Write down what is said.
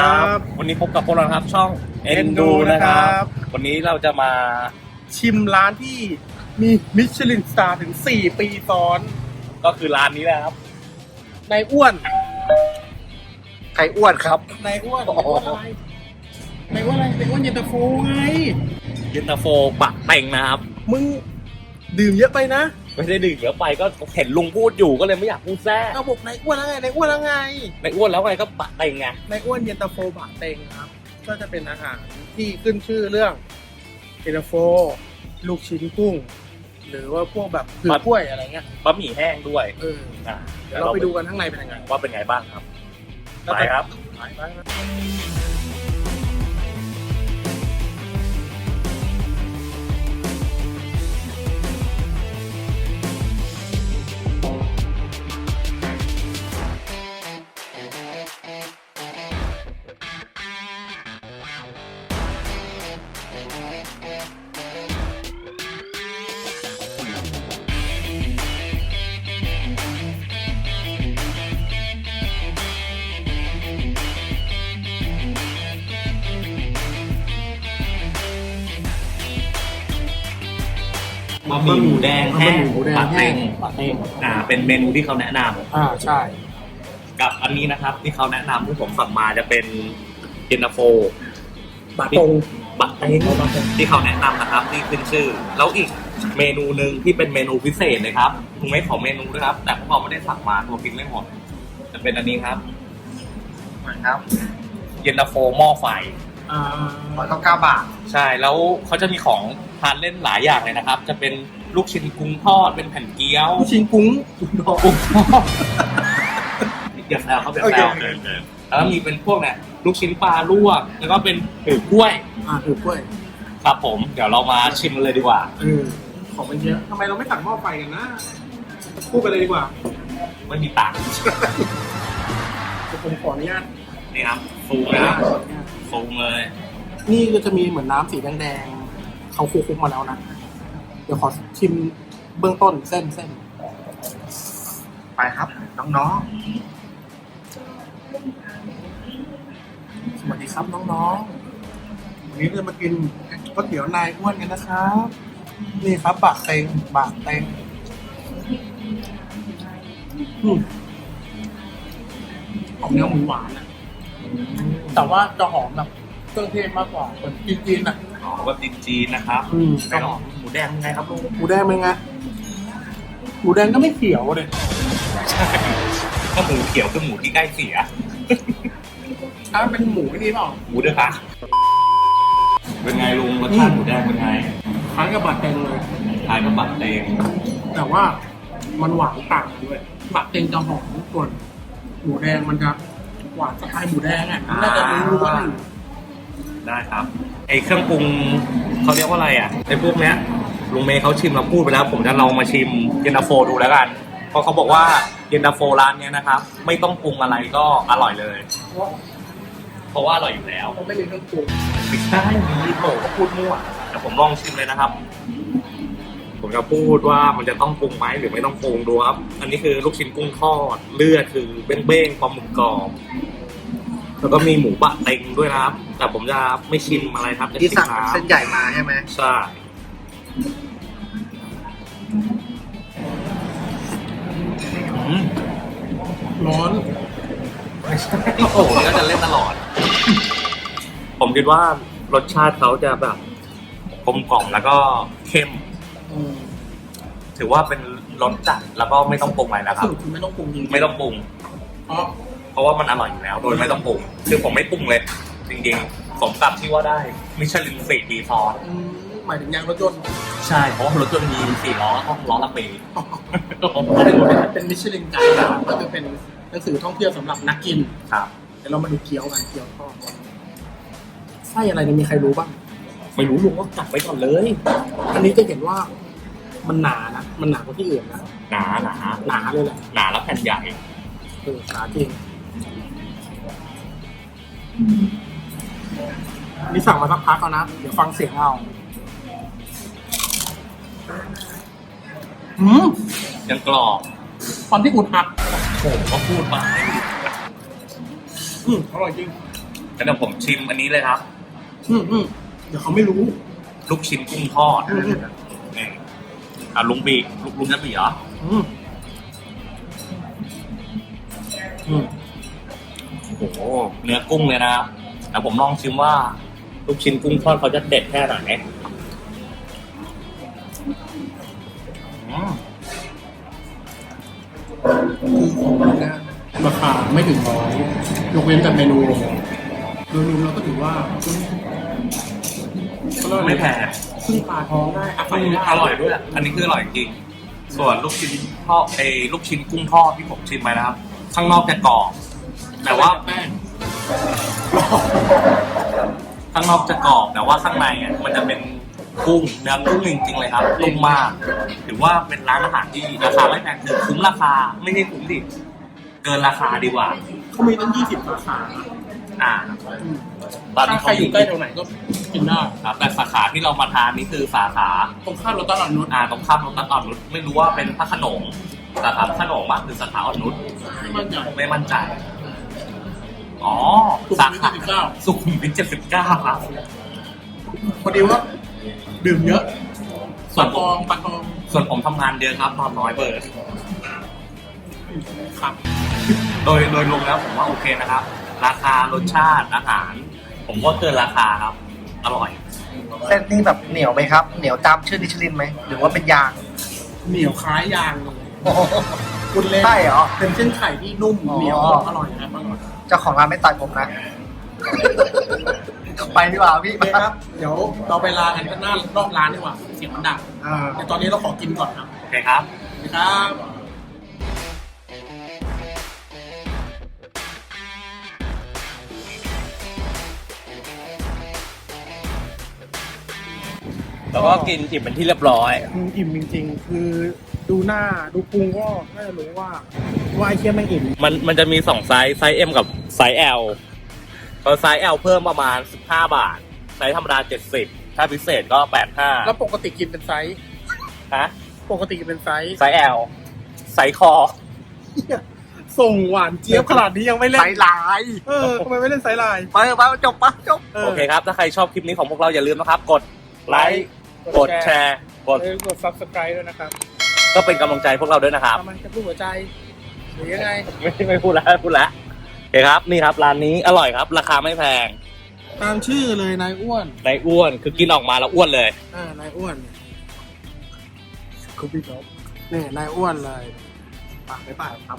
สวัสดีครับ วันนี้พบกับพวกเรานะครับช่องเอ็นดู Endo นะครันะครับบวันนี้เราจะมาชิมร้านที่มีมิชลินสตาร์ถึง 4 ปีซ้อน ก็คือร้านนี้นะครับนายอ้วนใครอ้วนครับนายอ้วนอ๋อนายอ้วนอะไรนายอ้วนเย็นตาโฟไงเย็นตาโฟปะเต็งนะครับ มึงดื่มเยอะไปนะ ไม่ได้ดื่มเยอะไปก็เห็นลุงพูดอยู่ก็เลยไม่อยากพูดแทรกเอาบอกนายอ้วนแล้วไงนายอ้วนแล้วไงในอ้วนแล้วไงก็ปะเต็งไงนายอ้วนเย็นตาโฟบะเต็งครับ ก็จะเป็นอาหารที่ขึ้นชื่อเรื่องเย็นตาโฟ ลูกชิ้นกุ้ง หรือว่าพวกแบบผือกล้วยอะไรเงี้ยบะหมี่แห้งด้วยเอออะเดี๋ยวเราไปดูกันข้างในเป็นยังไงว่าเป็นไงบ้างครับแล้วไปแต่ครับ ไปไป บะหมี่หมูแดงแห้งบะหมี่หมูแดงปะแห้เต็งงปะเต็งอ่า เป็นเมนูที่เขาแนะนำอ่าใช่ กับอันนี้นะครับ ที่เขาแนะนำที่ผมสั่งมาจะเป็นเย็นตาโฟบะตรงบะเต็งที่เขาแนะนำนะครับที่ขึ้นชื่อ แล้วอีกเมนูหนึ่งที่เป็นเมนูพิเศษเลยครับมึงไม่ขอเมนูด้วยครับ แต่พวกเราไม่ได้สั่งมาตัวกินไม่หมดจะเป็นอันนี้ครับครับ เย็นตาโฟหม้อไฟอ่า ร้อยเก้าเก้าบาท ใช่ แล้วเขาจะมีของทานเล่นหลายอย่างเลยนะครับ จะเป็นลูกชิ้นกุ้งทอด เป็นแผ่นเกี๊ยวลูกชิ้นกุ้งกุ้งทอดอย่าแซวเขาเป็นแซวโอเคแล้วมีเป็นพวกเนี่ยลูกชิ้นปลาลวก แล้วก็เป็นถือกล้วย อ่าถือกล้วย ครับผม เดี๋ยวเรามาชิมกันเลยดีกว่าเออของมันเยอะทำไมเราไม่สั่งหม้อไฟกันนะพูดกันเลยดีกว่า ไม่มีตังค์เดี๋ยวผมขออนุญาต นี่ครับฟูนะครับฟูเลย นี่ก็จะมีเหมือนน้ำสีแดงๆเขาคลุกๆมาแล้วนะ เดี๋ยวขอชิมเบื้องต้นเส้นเส้นไปครับ น้องสวัสดีครับน้องๆ วันนี้เรามากินก๋วยเตี๋ยวนายอ้วนกันนะครับ นี่ครับบะเต็งบะเต็งอืมออกเนื้อหมูหวานอะ แต่ว่าจะหอมแบบเครื่องเทศมากกว่าเหมือนจีนๆอะอ๋อแบบจีนๆนะครับอืมไก่หอมหมูแดงไงครับลุงหมูแดงเป็นไงหมูแดงก็ไม่เขียวเลยถ้าหมูเขียวคือหมูที่ใกล้เสีย ถ้าเป็นหมูนี่เปล่าหมูเด้อคะเป็นไงลุงรสชาติหมูแดงเป็นไงคล้ายกับบะเต็งเลยทานกับบัตรเองแต่ว่ามันหวานต่างกันด้วยบะเต็งจะหอมส่วนหมูแดงมันจะ หวานสไตล์หมูแดงอะน่าจะรู้ว่าอยู่ได้ครับ ไอเครื่องปรุงเขาเรียกว่าอะไรอะไอพวกเนี้ยลุงเมย์เขาชิมเราพูดไปแล้ว ผมจะลองมาชิมเย็นตาโฟดูแล้วกัน เพราะเขาบอกว่าเย็นตาโฟร้านเนี้ยนะครับ ไม่ต้องปรุงอะไรก็อร่อยเลย เพราะเพราะว่าอร่อยอยู่แล้ว เขาไม่มีเครื่องปรุงไม่ใช่มีโถก็พูดมั่วแต่ผมลองชิมเลยนะครับ ผมจะพูดว่ามันจะต้องปรุงไหมหรือไม่ต้องปรุงดูครับ อันนี้คือลูกชิ้นกุ้งทอดเลือดคือเบ้งๆปลาหมึกกรอบแล้วก็มีหมูบะเต็งด้วยนะครับ แต่ผมจะไม่ชิมอะไรครับจะๆที่ชิมสั่งน้เส้นใหญ่มาใช่ไหมำใช่อืมร้อนไม่ใช่โอ้โหนี่ก็จะเล่นตลอด ผมคิดว่ารสชาติเขาจะแบบกลมกล่อมแล้วก็เข้ม อืม ถือว่าเป็นรสจัดแล้วก็ไม่ต้องปรุงอะไรแล้วคสรับรุปคือไม่ต้องปรุงจริงๆไม่ต้องปรุง เพราะเพราะว่ามันอร่อยอยู่แล้ว โดยไม่ต้องปรุง คือผมไม่ปรุงเลย จริงๆสมกับที่ว่าได้มิชลินสี่ปีซ้อนอืมหมายถึงยางรถยนต์ใช่เพราะว่ารถยนต์มีสี่ล้อต้องล้อละปีเป็นเป็นมิชลินไกด์นะครับก็จะเป็นหนังสือท่องเที่ยวสำหรับนักกิน ครับ เดี๋ยวเรามาดูเกี๊ยวกันเกี๊ยวทอดไส้อะไรเนี่ยมีใครรู้บ้างไม่รู้ลุงก็กลับไว้ก่อนเลย อันนี้จะเห็นว่า มันหนานะมันหนากว่าที่อื่นนะหนาหนาหนาเลยแหละหนาแล้วแผ่นใหญ่เออหนาจริงนี่สั่งมาสักพักแล้วนะ เดี๋ยวฟังเสียงเอาอืมยังกรอบตอนที่อุดอัดผมก็พูดไปอืมอร่อยจริงงั้นเดี๋ยวผมชิมอันนี้เลยครับ อืมอืมเดี๋ยวเขาไม่รู้ ลูกชิ้นกุ้งทอด อืมอืมนี่อะลุงบีลุงลุงจะบีเหรออืมอืมโอ้โหเนื้อกุ้งเลยนะครับแต่ผมลองชิมว่าลูกชิ้นกุ้งทอดเขาจะเด็ดแค่ไหนอืมคือของเราเนี่ยราคาไม่ถึงร้อยยกเว้นแต่เมนูโดยรวมเราก็ถือว่าก็เรียกว่า ไม่แพงซึ่งปลาท้องได้อาศัยได้อร่อยด้วย อันนี้คืออร่อยจริง ส่วนลูกชิ้นทอดเอยลูกชิ้นกุ้งทอดที่ผมชิมไปนะครับ ข้างนอกจะกรอบแต่ว่าแป้งข้างนอกจะกรอบแต่ว่าข้างในอะมันจะเป็นกุ้งเนื้อกุ้งจริงๆเลยครับนุ่มมากถือว่าเป็นร้านอาหารที่ราคาไม่แพงคือคุ้มราคาไม่ใช่คุ้มดิเกินราคาดีกว่าเขามีตั้งยี่สิบสาขา อ่าตอนถ้านี้ใครอยู่ใกล้แถวไหนก็กินได้ครับแต่สาขาที่เรามาทานนี่คือสาขาตรงข้ามรถตลาดนุชอ่าตรงข้ามโรตัสอ่อนนุชไม่รู้ว่าเป็นพระโขนงสาขาพระโขนงมากหรือสาขาอ่อนนุชไม่มั่นใจไม่มั่นใจ อ๋อสุสาขุมวิทขาเจ็ดสิบเก้าสุขุมวิทเจ็ดสิบเก้าครับพอดีว่าดื่มเยอะปลาทองปลาทองส่วนผมทำงานเยอะครับตอนน้อยเบอร์ ครับ โดยโดยรวมแล้วผมว่าโอเคนะครับ ราคารสชาติอาหาร ผมว่าเกินราคาครับ อร่อย เส้นนี่แบบเหนียวไหมครับ เหนียวตามชื่อนิชลินไหมหรือว่าเป็นยาง เหนียวคล้ายยางเลยคุณเล่นใช่เหรอเป็นเส้นไข่ที่นุ่มอ๋อ เหนียวอร่อยครับอร่อยเจ้าของร้านไม่ต่อยผมนะ ไปดีกว่าพี่โอเคครับ เดี๋ยวเราไปลากันหน้ารอบร้านดีกว่าเสียงมันดังอ่า แต่ตอนนี้เราขอกินก่อนครับโอเคครับครับ แล้วก็กินอิ่มเป็นที่เรียบร้อย อืมอิ่มจริงๆ คือดูหน้าดูปรุงก็น่าจะรู้ว่าว่าไอ้เคี้ยแม่งอิ่มมันมันจะมีสองไซส์ไซส์ M กับไซส์ L พอไซส์ L เพิ่มประมาณ 15 บาท ไซส์ธรรมดา 70 ถ้าพิเศษก็ แล้ว85ปกติกินเป็นไซส์ฮะปกติกินเป็นไซส์ไซส์ L ไซส์คอส่งหวานเจี๊ยบขนาดนี้ยังไม่เล่น ไซลายเออทำไมไม่เล่นไซส์ไลน์ไปไปจบปะจบเออโอเคครับ ถ้าใครชอบคลิปนี้ของพวกเราอย่าลืมนะครับ กดไลค์ กดแชร์กดเออกด subscribe ด้วยนะครับก็เป็นกำลังใจพวกเราด้วยนะครับทำไมจะพูดหัวใจหรือยังไง ไม่ไม่พูดแล้วพูดแล้วโอเคครับนี่ครับร้านนี้อร่อยครับ ราคาไม่แพงตามชื่อเลยนายอ้วนในอ้วนคือกินออกมาแล้วอ้วนเลย อ่านายอ้วนเนี่ยคุปปี้ท็อปนี่นายอ้วนเลย ปากไม่ปากครับ